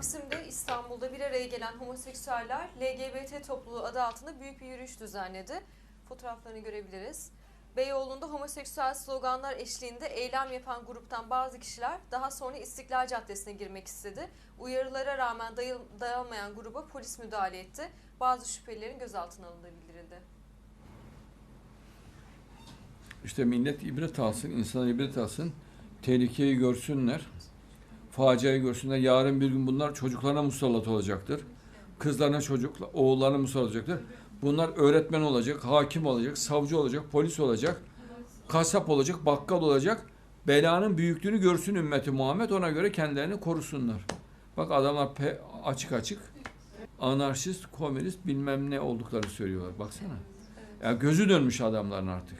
Taksim'de İstanbul'da bir araya gelen homoseksüeller LGBT topluluğu adı altında büyük bir yürüyüş düzenledi. Fotoğraflarını görebiliriz. Beyoğlu'nda homoseksüel sloganlar eşliğinde eylem yapan gruptan bazı kişiler daha sonra İstiklal Caddesi'ne girmek istedi. Uyarılara rağmen dayanmayan gruba polis müdahale etti. Bazı şüphelilerin gözaltına alındığı bildirildi. İşte millet ibret alsın, insanlar ibret alsın. Tehlikeyi görsünler. Faciayı görsünler. Yarın bir gün bunlar çocuklarına musallat olacaktır. Kızlarına çocuk, oğullarına musallat olacaktır. Bunlar öğretmen olacak, hakim olacak, savcı olacak, polis olacak, kasap olacak, bakkal olacak. Belanın büyüklüğünü görsün ümmeti Muhammed ona göre kendilerini korusunlar. Bak adamlar açık açık anarşist, komünist bilmem ne oldukları söylüyorlar. Baksana. Ya gözü dönmüş adamların artık.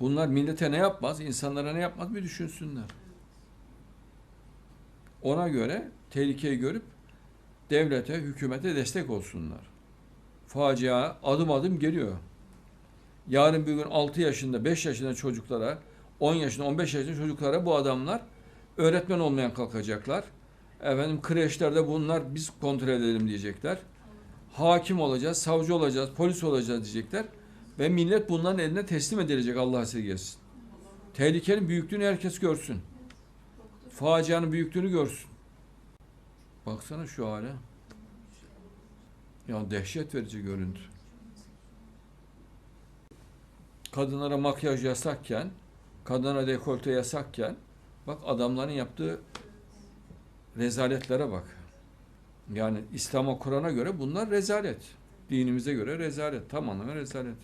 Bunlar millete ne yapmaz, insanlara ne yapmaz bir düşünsünler. Ona göre tehlikeyi görüp devlete, hükümete destek olsunlar. Facia adım adım geliyor. Yarın bir gün 6 yaşında, 5 yaşında çocuklara, 10 yaşında, 15 yaşında çocuklara bu adamlar öğretmen olmayan kalkacaklar. Efendim kreşlerde bunlar biz kontrol edelim diyecekler. Hakim olacağız, savcı olacağız, polis olacağız diyecekler. Ve millet bunların eline teslim edilecek Allah esirgesin. Tehlikenin büyüklüğünü herkes görsün. Facianın büyüklüğünü görsün. Baksana şu hale. Ya dehşet verici görüntü. Kadınlara makyaj yasakken, kadına dekolte yasakken, bak adamların yaptığı rezaletlere bak. Yani İslam'a Kur'an'a göre bunlar rezalet. Dinimize göre rezalet. Tamamen rezalet.